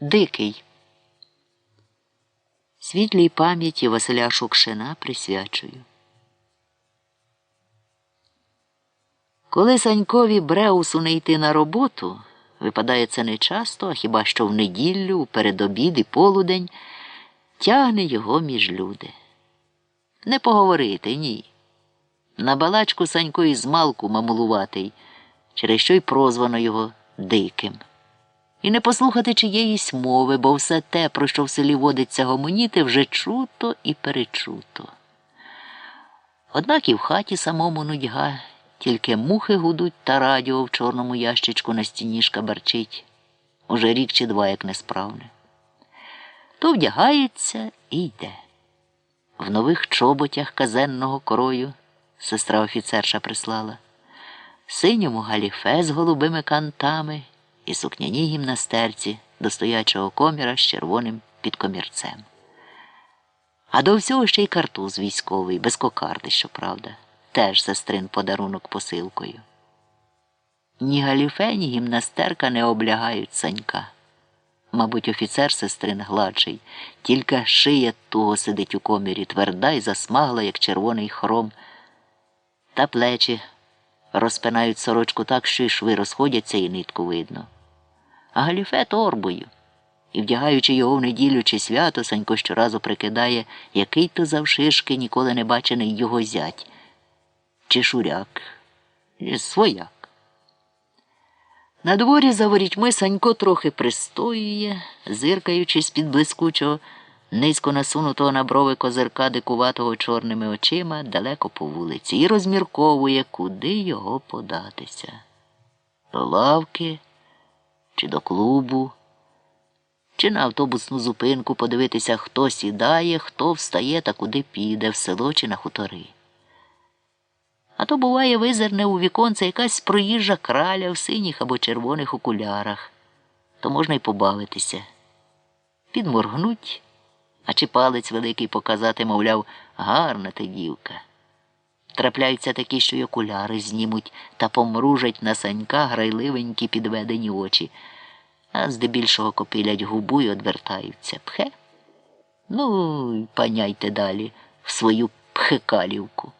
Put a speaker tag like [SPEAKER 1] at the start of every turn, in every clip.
[SPEAKER 1] Дикий. Світлій пам'яті Василя Шукшина присвячую. Коли Санькові Бреусу не йти на роботу, випадає це не часто, а хіба що в неділю, передобід і полудень, тягне його між люди. Не поговорити, ні. На балачку Санько із малку мамулуватий, через що й прозвано його диким. І не послухати чиєїсь мови, бо все те, про що в селі водиться гомоніти, вже чуто і перечуто. Однак і в хаті самому нудьга, тільки мухи гудуть та радіо в чорному ящичку на стіні шкабарчить. Уже рік чи два як несправне. То вдягається і йде. В нових чоботях казенного корою сестра офіцерша прислала, синьому галіфе з голубими кантами і сукняній гімнастерці до стоячого коміра з червоним підкомірцем. А до всього ще й картуз військовий, без кокарди, щоправда, теж сестрин подарунок посилкою. Ні галіфе, ні гімнастерка не облягають санька. Мабуть, офіцер сестрин гладший, тільки шия туго сидить у комірі, тверда й засмагла, як червоний хром, та плечі розпинають сорочку так, що й шви розходяться і нитку видно. А галіфе торбою. І, вдягаючи його в неділю чи свято, Санько щоразу прикидає, який то завшишки ніколи не бачений його зять. Чи шуряк, чи свояк. На дворі за ворітьми Санько трохи пристоює, зиркаючись під блискучого, низько насунутого на брови козирка дикуватого чорними очима далеко по вулиці, і розмірковує, куди його податися. Лавки, чи до клубу, чи на автобусну зупинку подивитися, хто сідає, хто встає та куди піде, в село чи на хутори. А то, буває, визирне у віконце якась проїжджа краля в синіх або червоних окулярах, то можна й побавитися. Підморгнуть, а чи палець великий показати, мовляв, гарна ти дівка. Трапляються такі, що й окуляри знімуть та помружать на санька грайливенькі підведені очі, а здебільшого копилять губу й одвертаються. Пхе. Ну, й паняйте далі в свою пхекалівку.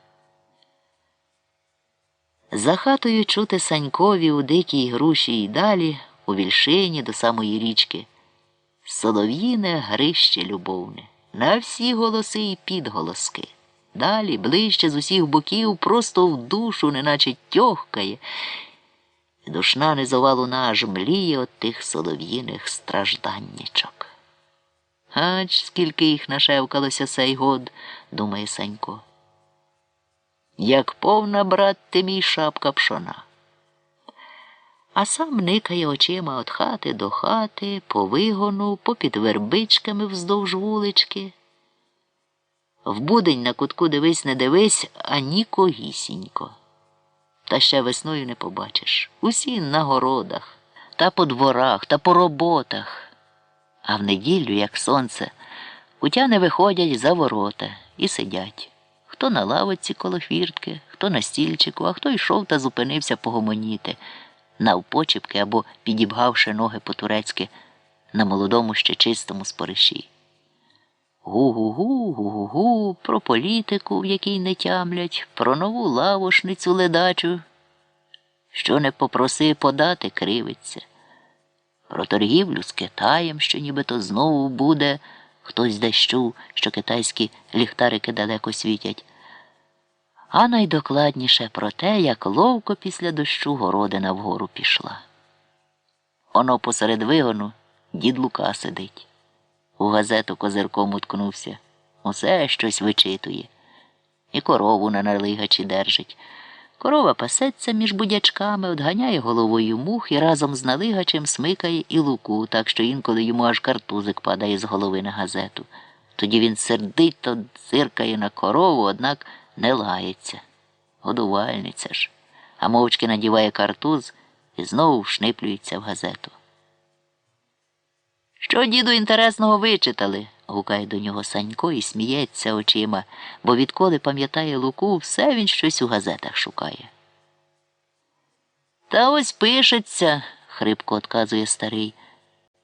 [SPEAKER 1] За хатою чути Санькові у дикій груші й далі, у вільшині до самої річки. Солов'їне грище любовне, на всі голоси й підголоски. Далі, ближче з усіх боків, просто в душу, неначе тьохкає. Душна низова луна аж мліє от тих солов'їних стражданнячок. Ач, скільки їх нашевкалося сей год, думає Санько як повна, брат ти мій шапка пшона. А сам никає очима від хати до хати, по вигону, попід вербичками вздовж вулички. В будень на кутку дивись, не дивись, а нікогісінько. Та ще весною не побачиш. Усі на городах, та по дворах, та по роботах. А в неділю, як сонце, кутяни виходять за ворота і сидять хто на лавиці коло хвіртки, хто на стільчику, а хто йшов та зупинився погомоніти, навпочіпки або підібгавши ноги по-турецьки на молодому ще чистому спориші. Гу-гу-гу, гу-гу-гу, про політику, в якій не тямлять, про нову лавошницю ледачу. Що не попроси подати, кривиться. Про торгівлю з Китаєм, що нібито знову буде. Хтось чув, що китайські ліхтарики далеко світять. А найдокладніше про те, як ловко після дощу городина вгору пішла. Оно посеред вигону дід Лука сидить. У газету козирком уткнувся. Усе щось вичитує. І корову на налигачі держить. Корова пасеться між будячками, одганяє головою мух і разом з налигачем смикає і луку, так що інколи йому аж картузик падає з голови на газету. Тоді він сердито циркає на корову, однак не лається. Годувальниця ж, а мовчки надіває картуз і знову вшниплюється в газету. Що, діду, інтересного вичитали? гукає до нього Санько і сміється очима, бо відколи пам'ятає Луку, все він щось у газетах шукає. Та ось пишеться, хрипко отказує старий.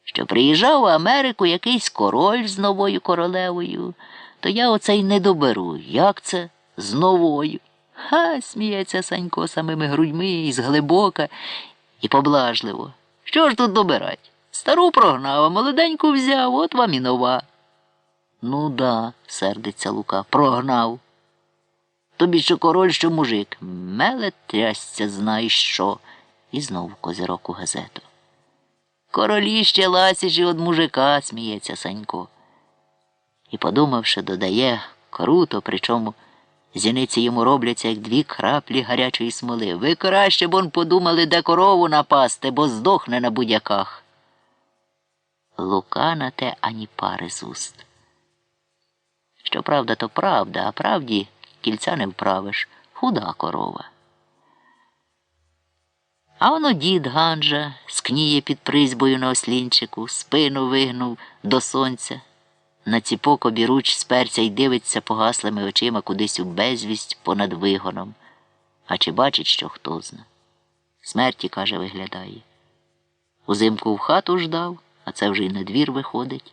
[SPEAKER 1] що приїжджав у Америку якийсь король з новою королевою, то я оце й не доберу. Як це з новою? Ха, сміється Санько самими грудьми і зглибока і поблажливо. Що ж тут добирать? Стару прогнав, а молоденьку взяв, от вам і нова. Ну да, сердиться Лука, прогнав. Тобі що король, що мужик. Меле трясця, знаєш що. І знову козирок у газету. Королі ще ласіші од мужика, сміється Санько. І, подумавши, додає круто, причому зіниці йому робляться, як дві краплі гарячої смоли. Ви краще б он подумали, де корову напасти, бо здохне на будяках. Лука на те ані пари з уст. Що правда, то правда, а правді кільця не вправиш, худа корова. А воно дід Ганжа скніє під призьбою на ослінчику, спину вигнув до сонця. На ціпок обіруч сперця й дивиться погаслими очима кудись у безвість понад вигоном. А чи бачить, що хто зна? Смерті, каже, виглядає. Узимку в хату ждав, а це вже й на двір виходить.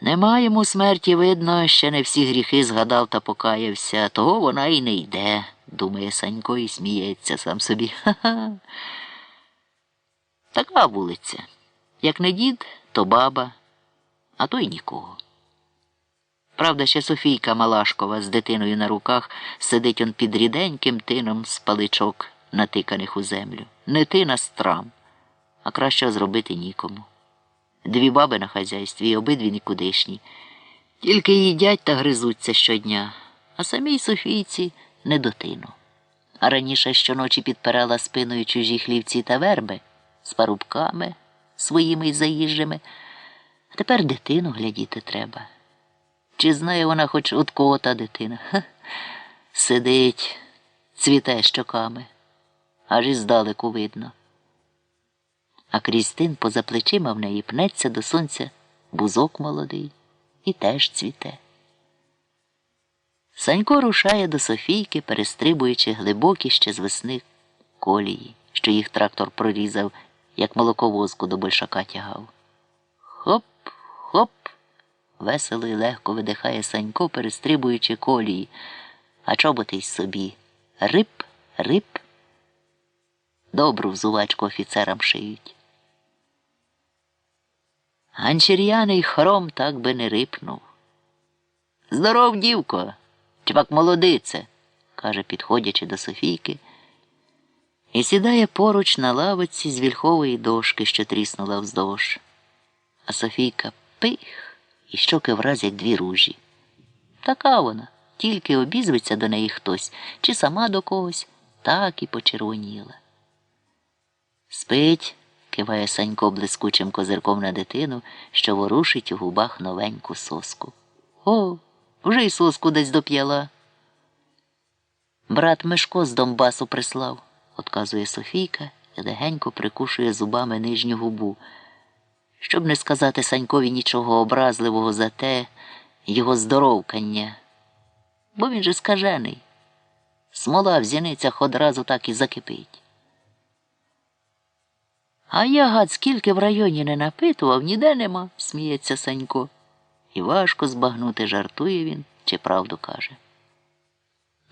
[SPEAKER 1] Нема йому смерті видно, ще не всі гріхи згадав та покаявся, того вона й не йде, думає Санько і сміється сам собі. Ха-ха. Така вулиця. Як не дід, то баба, а то й нікого. Правда, ще Софійка Малашкова з дитиною на руках сидить он під ріденьким тином з паличок, натиканих у землю. Не тин, а страм, а краще зробити нікому. Дві баби на хазяйстві, і обидві нікудишні. Тільки їдять та гризуться щодня, а самій Софійці не дотину. А раніше щоночі підпирала спиною чужі хлівці та верби з парубками своїми й заїжджими, а тепер дитину глядіти треба. Чи знає вона хоч от кого та дитина? Ха. Сидить, цвіте щоками, аж і здалеку видно а крізь тин поза плечима в неї пнеться до сонця бузок молодий і теж цвіте. Санько рушає до Софійки, перестрибуючи глибокі ще з весни колії, що їх трактор прорізав, як молоковозку до большака тягав. Хоп, хоп. Весело і легко видихає Санько, перестрибуючи колії, а чоботи й собі. Рип, рип. Добру взувачку офіцерам шиють. Ганчір'яний хром так би не рипнув. Здоров, дівко, чвак молодице, каже, підходячи до Софійки, і сідає поруч на лавиці з вільхової дошки, що тріснула вздовж. А Софійка пих, і щоки враз, як дві ружі. Така вона, тільки обізветься до неї хтось, чи сама до когось, так і почервоніла. Спить, киває Санько блискучим козирком на дитину, що ворушить у губах новеньку соску. О, вже й соску десь доп'яла. Брат Мишко з Донбасу прислав, отказує Софійка і легенько прикушує зубами нижню губу, щоб не сказати Санькові нічого образливого за те його здоровкання. Бо він же скажений. Смола в зіницях одразу так і закипить. А я гад скільки в районі не напитував, ніде нема, сміється Санько. І важко збагнути, жартує він чи правду каже.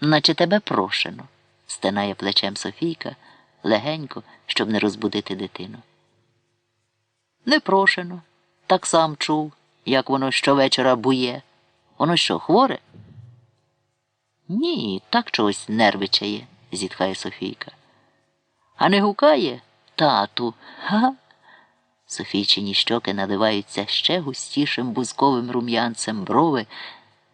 [SPEAKER 1] Наче тебе прошено, стенає плечем Софійка легенько, щоб не розбудити дитину. Не прошено. Так сам чув, як воно щовечора бує. Воно що, хворе? Ні, так чогось нервичає, зітхає Софійка. А не гукає? Тату, га? Софійчині щоки наливаються ще густішим бузковим рум'янцем брови,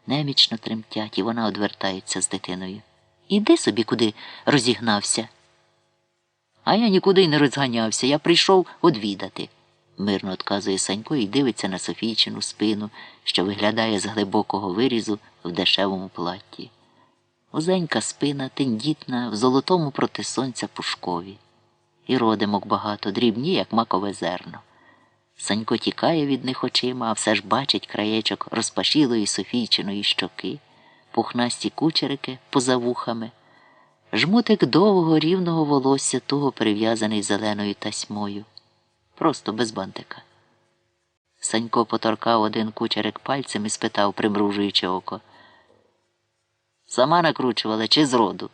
[SPEAKER 1] немічно тремтять, і вона одвертається з дитиною. Іди собі куди розігнався. А я нікуди й не розганявся, я прийшов одвідати, мирно отказує Санько і дивиться на Софійчину спину, що виглядає з глибокого вирізу в дешевому платті. Узенька спина, тендітна, в золотому проти сонця пушкові і родимок багато, дрібні, як макове зерно. Санько тікає від них очима, а все ж бачить краєчок розпашілої Софійчиної щоки, пухнасті кучерики поза вухами, жмутик довгого рівного волосся туго прив'язаний зеленою тасьмою, просто без бантика. Санько поторкав один кучерик пальцем і спитав, примружуючи око. Сама накручувала чи зроду?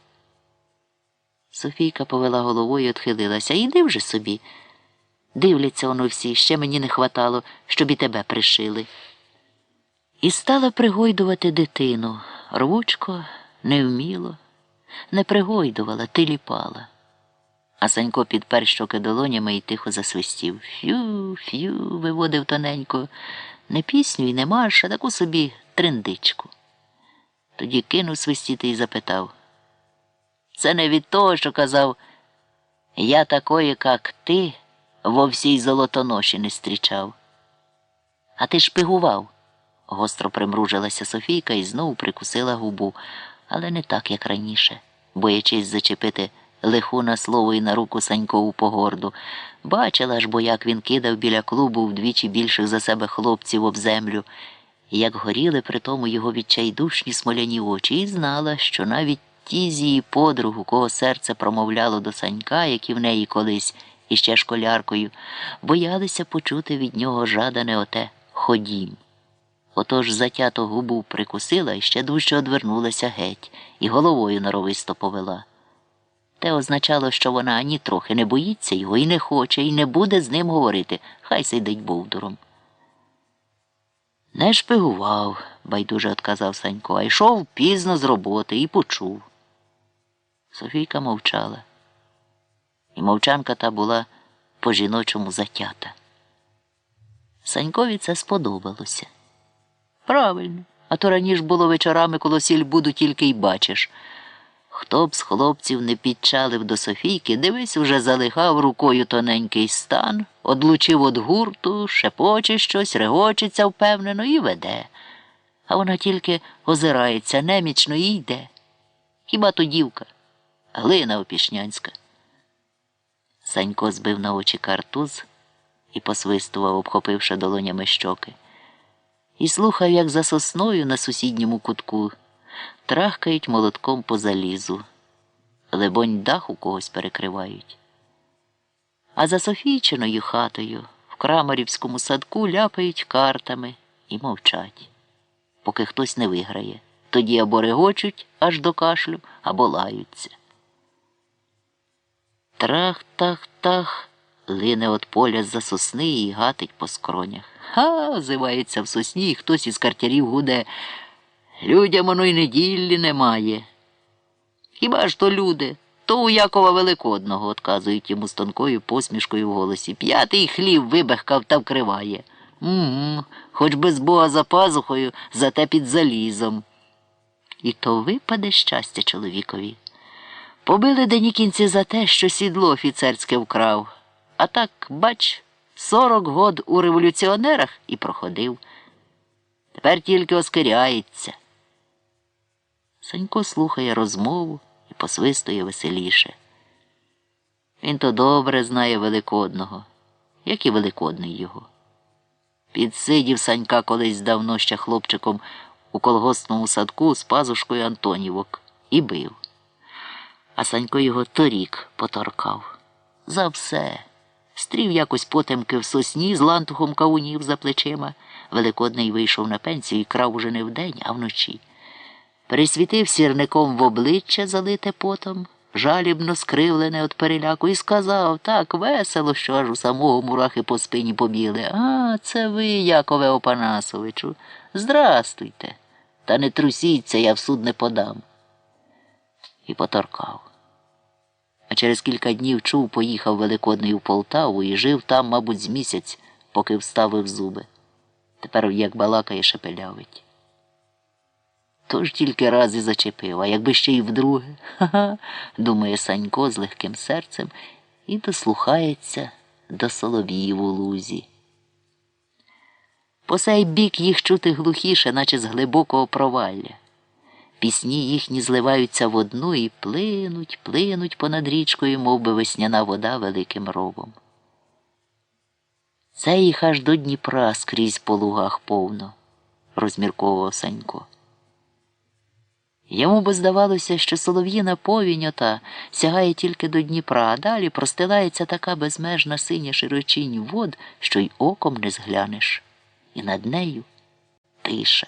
[SPEAKER 1] Софійка повела головою і отхилилася. Іди вже собі. Дивляться воно всі, ще мені не хватало, щоб і тебе пришили. І стала пригойдувати дитину. Рвучко, невміло, не пригойдувала, ти ліпала. А Санько підпер щоки долонями і тихо засвистів. Фю, фю, виводив тоненько. Не пісню і не марш, а таку собі триндичку. Тоді кинув свистіти і запитав. Це не від того, що казав, я такої, як ти, во всій золотоноші не зустрічав. А ти шпигував. Гостро примружилася Софійка і знову прикусила губу, але не так, як раніше, боячись зачепити лиху на слово і на руку Санькову погорду. Бачила ж, бо як він кидав біля клубу вдвічі більших за себе хлопців об землю, як горіли при тому його відчайдушні смоляні очі, і знала, що навіть ті з її подруг, кого серце промовляло до Санька, як і в неї колись, іще школяркою, боялися почути від нього жадане оте ходім. Отож затято губу прикусила і ще дужче одвернулася геть і головою норовисто повела. Те означало, що вона ані трохи не боїться його і не хоче, і не буде з ним говорити, хай сидить бовдуром. Не шпигував, байдуже отказав Санько, а йшов пізно з роботи і почув. Софійка мовчала. І мовчанка та була по жіночому затята. Санькові це сподобалося. Правильно, а то раніше було вечорами коло сільбуду тільки й бачиш. Хто б з хлопців не підчалив до Софійки, дивись, уже залихав рукою тоненький стан, одлучив од гурту, шепоче щось, регочеться впевнено і веде. А вона тільки озирається немічно і йде. Хіба то дівка, глина опішнянська. Санько збив на очі картуз і посвистував, обхопивши долонями щоки. І слухав, як за сосною на сусідньому кутку трахкають молотком по залізу. Лебонь дах у когось перекривають. А за Софійчиною хатою в крамарівському садку ляпають картами і мовчать, поки хтось не виграє. Тоді або регочуть аж до кашлю, або лаються. Трах-тах-тах лине от поля з-за сосни і гатить по скронях. Ха, озивається в сосні, і хтось із картярів гуде. Людям воно й неділі немає. Хіба ж то люди? То у Якова Великодного, отказують йому з тонкою посмішкою в голосі. П'ятий хлів вибехкав та вкриває. Угу, хоч би з Бога за пазухою, зате під залізом. І то випаде щастя чоловікові. Побили денікінці за те, що сідло офіцерське вкрав. А так, бач, сорок год у революціонерах і проходив. Тепер тільки оскиряється. Санько слухає розмову і посвистує веселіше. Він то добре знає Великодного, як і Великодний його. Підсидів Санька колись давно ще хлопчиком у колгоспному садку з пазушкою Антонівок і бив. А Санько його торік поторкав. За все. Стрів якось потемки в сосні з лантухом кавунів за плечима. Великодний вийшов на пенсію і крав уже не вдень, а вночі. Пересвітив сірником в обличчя, залите потом, жалібно скривлене від переляку, і сказав так весело, що аж у самого мурахи по спині побігли. А, це ви, Якове Опанасовичу. Здрастуйте. Та не трусіться, я в суд не подам. І поторкав. А через кілька днів чув, поїхав Великодний у Полтаву і жив там, мабуть, з місяць, поки вставив зуби. Тепер як балакає шепелявить. Тож тільки раз і зачепив, а якби ще й вдруге, ха-ха, думає Санько з легким серцем і дослухається до солов'їв у лузі. По сей бік їх чути глухіше, наче з глибокого провалля. Пісні їхні зливаються в одну і плинуть, плинуть понад річкою, мов би весняна вода великим ровом. Це їх аж до Дніпра скрізь по лугах повно, розмірковував Санько. Йому би здавалося, що солов'їна повінь ота сягає тільки до Дніпра, а далі простилається така безмежна синя широчінь вод, що й оком не зглянеш. І над нею тиша,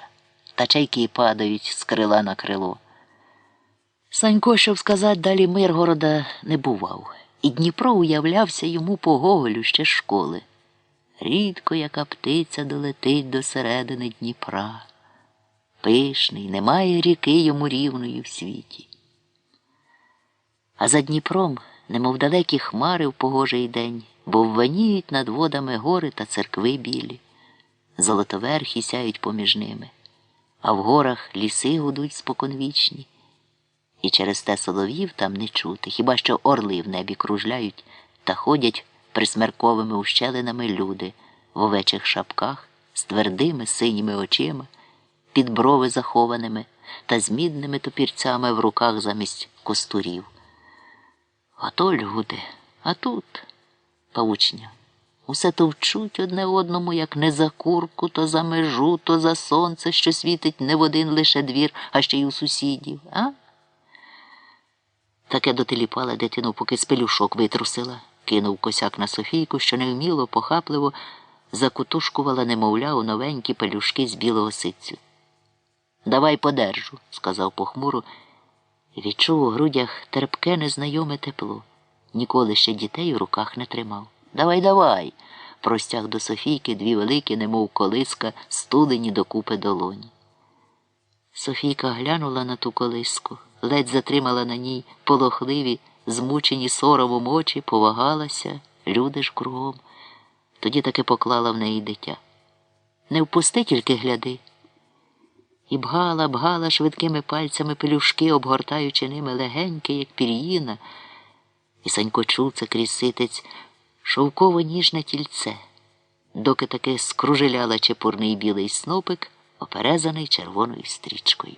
[SPEAKER 1] та чайки падають з крила на крило. Санько, щоб сказати, далі Миргорода не бував, і Дніпро уявлявся йому по Гоголю ще з школи. Рідко яка птиця долетить до середини Дніпра. Пишний, немає ріки йому рівної в світі. А за Дніпром, немов далекі хмари в погожий день, бо вваніють над водами гори та церкви білі, золотоверхі сяють поміж ними, а в горах ліси гудуть споконвічні. І через те солов'їв там не чути, хіба що орли в небі кружляють та ходять присмерковими ущелинами люди в овечих шапках з твердими синіми очима, під брови захованими та з мідними топірцями в руках замість костурів. А то люди, а тут паучня. Усе товчуть одне одному, як не за курку, то за межу, то за сонце, що світить не в один лише двір, а ще й у сусідів, а? Таке дотиліпала дитину, поки з пелюшок витрусила, кинув косяк на Софійку, що невміло, похапливо закутушкувала немовля у новенькі пелюшки з білого ситцю. Давай подержу, сказав похмуро, відчув у грудях терпке незнайоме тепло. Ніколи ще дітей у руках не тримав. Давай, давай, простяг до Софійки дві великі, немов колиска, студені докупи долоні. Софійка глянула на ту колиску, ледь затримала на ній полохливі, змучені соромом очі, повагалася, люди ж кругом. Тоді таки поклала в неї дитя. Не впусти, тільки гляди. І бгала, бгала швидкими пальцями пелюшки, обгортаючи ними легеньке, як пір'їна, і Санько чув це крізь ситець шовково ніжне тільце, доки таки скружеляла чепурний білий снопик, оперезаний червоною стрічкою.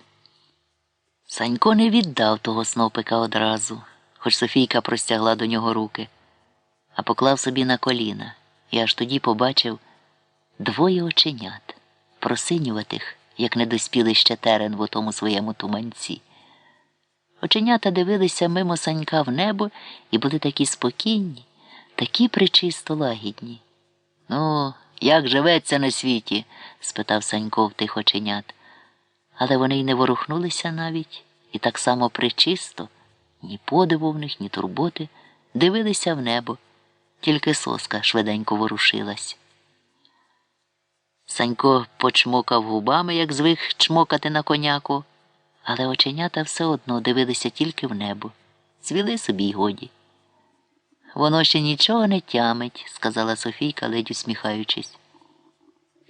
[SPEAKER 1] Санько не віддав того снопика одразу, хоч Софійка простягла до нього руки, а поклав собі на коліна і аж тоді побачив двоє оченят, просинюватих, як не доспілий ще терен в отому своєму туманці. Оченята дивилися мимо санька в небо і були такі спокійні, такі причисто лагідні. Ну, як живеться на світі? спитав Санько в тих оченят. Але вони й не ворухнулися навіть, і так само причисто, ні подиву в них, ні турботи, дивилися в небо, тільки соска швиденько ворушилась. Санько почмокав губами, як звик чмокати на коняку, але оченята все одно дивилися тільки в небо, цвіли собі й годі. Воно ще нічого не тямить, сказала Софійка, ледь усміхаючись.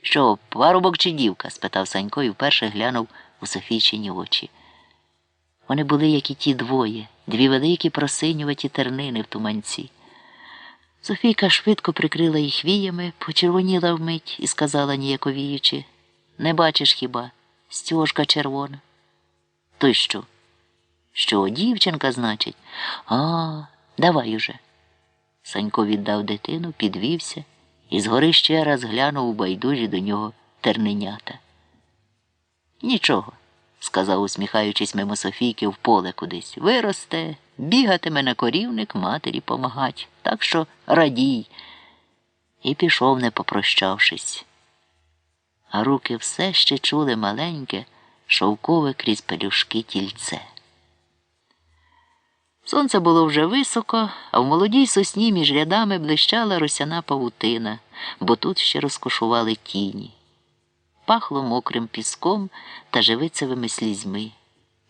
[SPEAKER 1] Що, парубок чи дівка? спитав Санько і вперше глянув у Софійчині очі. Вони були, як і ті двоє, дві великі просинюваті тернини в туманці. Софійка швидко прикрила їх віями, почервоніла вмить і сказала ніяковіючи Не бачиш хіба? Стьожка червона. То й що? Що, дівчинка, значить? А, давай уже. Санько віддав дитину, підвівся і згори ще раз глянув у байдужі до нього терненята. Нічого, сказав, усміхаючись мимо Софійки в поле кудись. Виросте, бігатиме на корівник матері помагать, так що радій. І пішов, не попрощавшись. А руки все ще чули маленьке, шовкове крізь пелюшки тільце. Сонце було вже високо, а в молодій сосні між рядами блищала росяна павутина, бо тут ще розкошували тіні. Пахло мокрим піском та живицевими слізьми,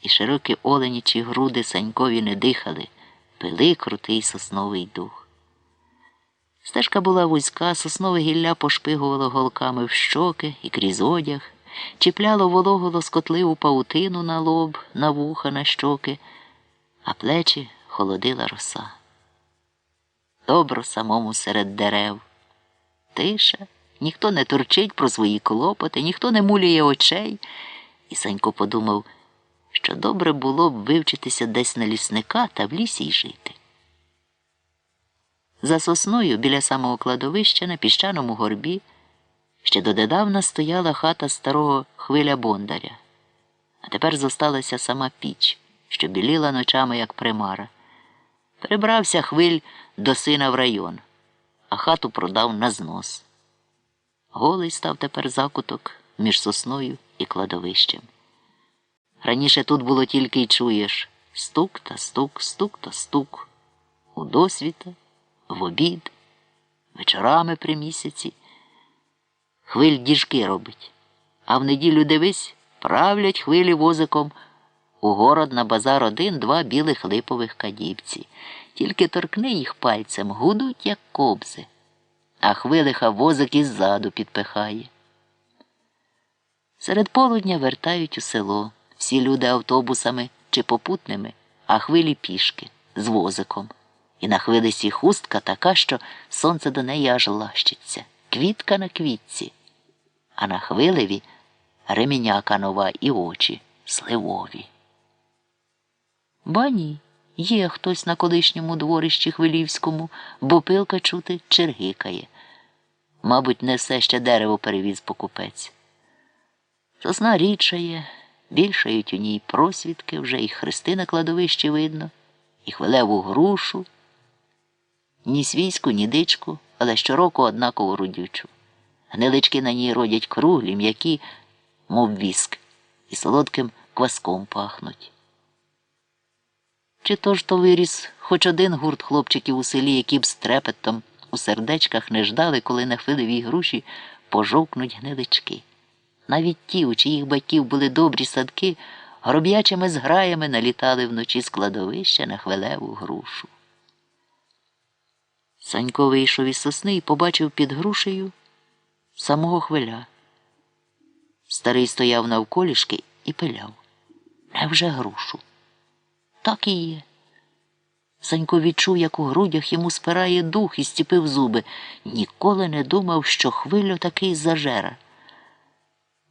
[SPEAKER 1] і широкі оленічі груди санькові не дихали, пили крутий сосновий дух. Стежка була вузька, соснове гілля пошпигувало голками в щоки і крізь одяг, чіпляло вологу лоскотливу павутину на лоб, на вуха, на щоки а плечі холодила роса. Добро самому серед дерев. Тиша, ніхто не турчить про свої клопоти, ніхто не мулює очей. І Санько подумав, що добре було б вивчитися десь на лісника та в лісі й жити. За сосною біля самого кладовища на піщаному горбі ще додедавна стояла хата старого хвиля бондаря. А тепер зосталася сама піч, що біліла ночами, як примара. Прибрався хвиль до сина в район, а хату продав на знос. Голий став тепер закуток між сосною і кладовищем. Раніше тут було тільки й чуєш стук та стук, стук та стук. У досвіта, в обід, вечорами при місяці. Хвиль діжки робить, а в неділю дивись, правлять хвилі возиком. У город на базар один-два білих липових кадібці. Тільки торкни їх пальцем, гудуть, як кобзи, а хвилиха возик іззаду підпихає. Серед полудня вертають у село. Всі люди автобусами чи попутними, а хвилі пішки з возиком. І на хвилисі хустка така, що сонце до неї аж лащиться, квітка на квітці, а на хвилеві реміняка нова і очі сливові. Ба ні, є хтось на колишньому дворищі Хвилівському, бо пилка чути чергикає. Мабуть, не все ще дерево перевіз покупець. Сосна рідшає, більшають у ній просвідки, вже і хрести на кладовищі видно, і хвилеву грушу, ні свійську, ні дичку, але щороку однаково рудючу. Гнилички на ній родять круглі, м'які, мов віск, і солодким кваском пахнуть. Чи то ж то виріс хоч один гурт хлопчиків у селі, які б з трепетом у сердечках не ждали, коли на хвилевій груші пожовкнуть гнилички. Навіть ті, у чиїх батьків були добрі садки, гроб'ячими зграями налітали вночі з кладовища на хвилеву грушу. Санько вийшов із сосни і побачив під грушею самого хвиля. Старий стояв навколішки і пиляв. Невже грушу? Так і є. Санько відчув, як у грудях йому спирає дух і стіпив зуби. Ніколи не думав, що хвилю такий зажера.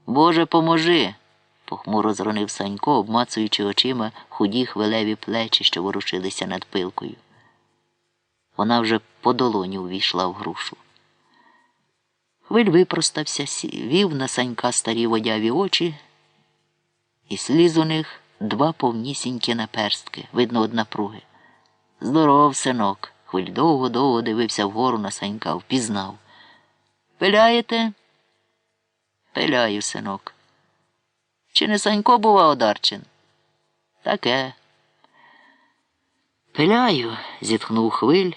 [SPEAKER 1] Боже, поможи. похмуро зронив Санько, обмацуючи очима худі хвилеві плечі, що ворушилися над пилкою. Вона вже по долоні увійшла в грушу. Хвиль випростався, вів на Санька старі водяві очі, і сліз у них два повнісінькі наперстки, видно, од напруги. Здоров, синок. Хвиль довго-довго дивився вгору на Санька, впізнав. Пиляєте? Пиляю, синок. Чи не Санько бува Одарчин? Таке. Пиляю, зітхнув хвиль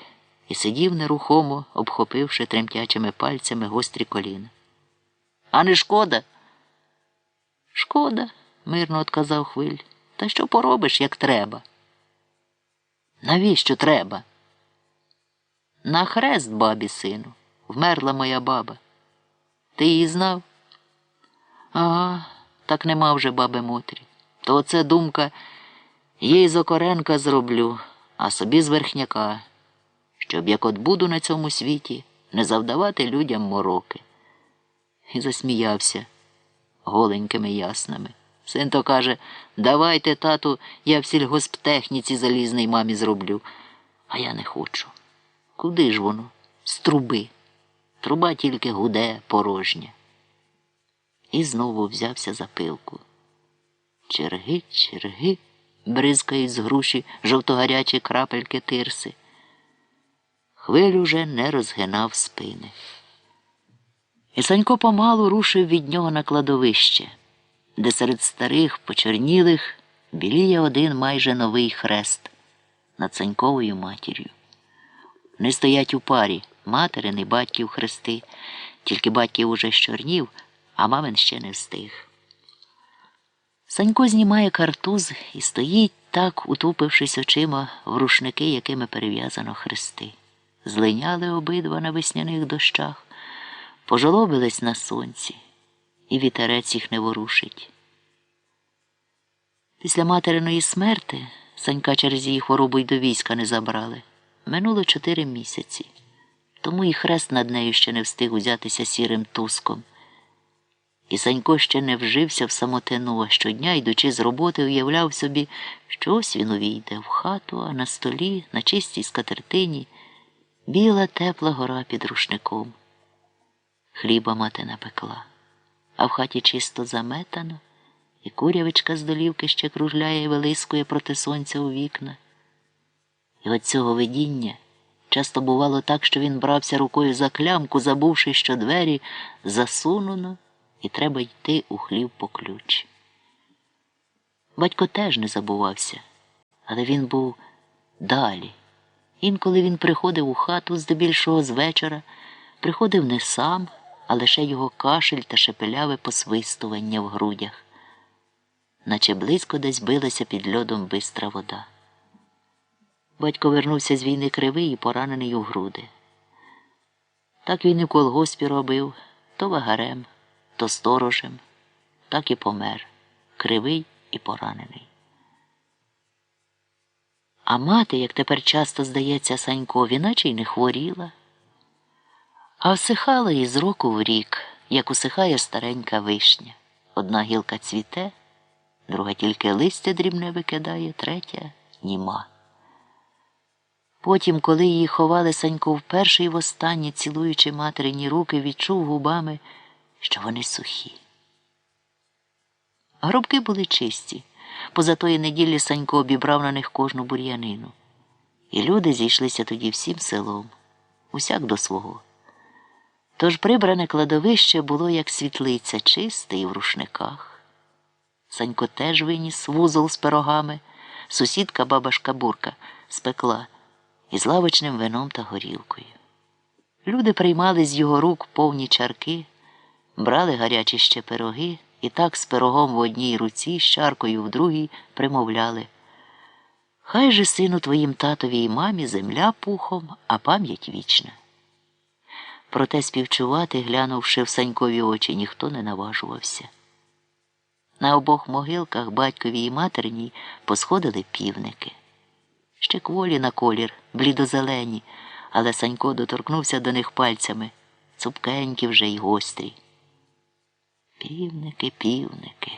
[SPEAKER 1] і сидів нерухомо, обхопивши тремтячими пальцями гострі коліна. А не шкода? Шкода, мирно отказав хвиль. Та що поробиш, як треба? Навіщо треба? На хрест, бабі, сину, вмерла моя баба. Ти її знав? Ага, так нема вже баби Мотрі. То оце думка, їй з окоренка зроблю, а собі з верхняка, щоб як от буду на цьому світі, не завдавати людям мороки. І засміявся голенькими яснами. Син то каже, давайте, тату, я в сільгосптехніці залізний мамі зроблю. А я не хочу. Куди ж воно? З труби. Труба тільки гуде, порожня. І знову взявся за пилку. Черги, черги, бризкають з груші жовтогарячі крапельки тирси. Хвиль уже не розгинав спини. І Санько помалу рушив від нього на кладовище де серед старих, почернілих біліє один майже новий хрест над Саньковою матір'ю. Вони стоять у парі материн і батьків хрести, тільки батьків уже щорнів, а мамин ще не встиг. Санько знімає картуз і стоїть так, утупившись очима в рушники, якими перев'язано хрести. Злиняли обидва на весняних дощах, пожолобились на сонці і вітерець їх не ворушить. Після материної смерти Санька через її хворобу й до війська не забрали. Минуло чотири місяці, тому і хрест над нею ще не встиг узятися сірим туском. І Санько ще не вжився в самотину, а щодня, йдучи з роботи, уявляв собі, що ось він увійде в хату, а на столі, на чистій скатертині, біла тепла гора під рушником. Хліба мати напекла а в хаті чисто заметано і курявичка з долівки ще кружляє і вилискує проти сонця у вікна. І от цього видіння часто бувало так, що він брався рукою за клямку, забувши, що двері засунуно, і треба йти у хлів по ключ. Батько теж не забувався, але він був далі. Інколи він приходив у хату здебільшого з вечора, приходив не сам, а лише його кашель та шепеляве посвистування в грудях, наче близько десь билася під льодом бистра вода. Батько вернувся з війни кривий і поранений у груди. Так він і в колгоспі робив то вагарем, то сторожем, так і помер, кривий і поранений. А мати, як тепер часто здається Санькові, наче й не хворіла, а всихала її з року в рік, як усихає старенька вишня. Одна гілка цвіте, друга тільки листя дрібне викидає, третя німа. Потім, коли її ховали Санько вперше і востаннє, цілуючи материні руки, відчув губами, що вони сухі. Гробки були чисті. Поза тої неділі Санько обібрав на них кожну бур'янину. І люди зійшлися тоді всім селом, усяк до свого. Тож прибране кладовище було, як світлиця, чисте і в рушниках. Санько теж виніс вузол з пирогами, сусідка баба Шкабурка спекла із лавочним вином та горілкою. Люди приймали з його рук повні чарки, брали гарячі ще пироги і так з пирогом в одній руці, з чаркою в другій примовляли. Хай же, сину, твоїм татові і мамі земля пухом, а пам'ять вічна. Проте співчувати, глянувши в Санькові очі, ніхто не наважувався. На обох могилках батькові і материній посходили півники. Ще кволі на колір, блідозелені, але Санько доторкнувся до них пальцями, цупкенькі вже й гострі. Півники, півники.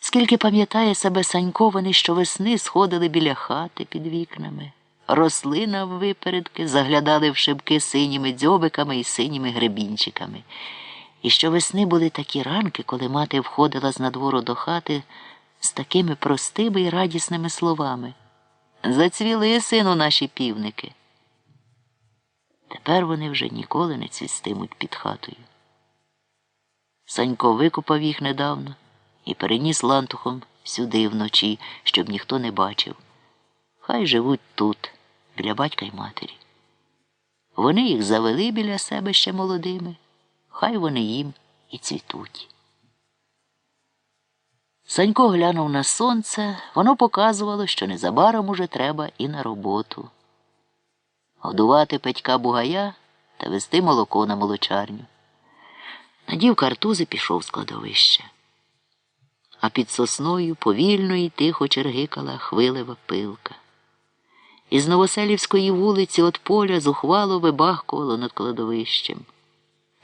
[SPEAKER 1] Скільки пам'ятає себе Санько, вони щовесни сходили біля хати під вікнами, росли наввипередки, заглядали в шибки синіми дзьобиками і синіми гребінчиками. І щовесни були такі ранки, коли мати входила з надвору до хати з такими простими і радісними словами. Зацвіли, сину, наші півники. Тепер вони вже ніколи не цвістимуть під хатою. Санько викопав їх недавно і переніс лантухом сюди вночі, щоб ніхто не бачив. Хай живуть тут, біля батька й матері. Вони їх завели біля себе ще молодими, хай вони їм і цвітуть. Санько глянув на сонце, воно показувало, що незабаром уже треба і на роботу. Годувати Петька бугая та вести молоко на молочарню. Надів картузи пішов з кладовища. А під сосною повільно і тихо чергикала хвилева пилка. Із Новоселівської вулиці от поля зухвало вибахкувало над кладовищем.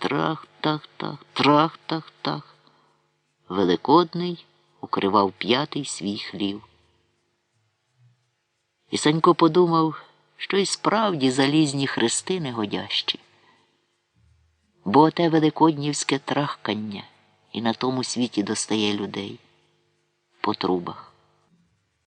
[SPEAKER 1] Трах-тах-тах, трах-тах-тах. Великодний укривав п'ятий свій хлів. І Санько подумав, що й справді залізні хрести негодящі бо те великоднівське трахкання і на тому світі достає людей по трубах.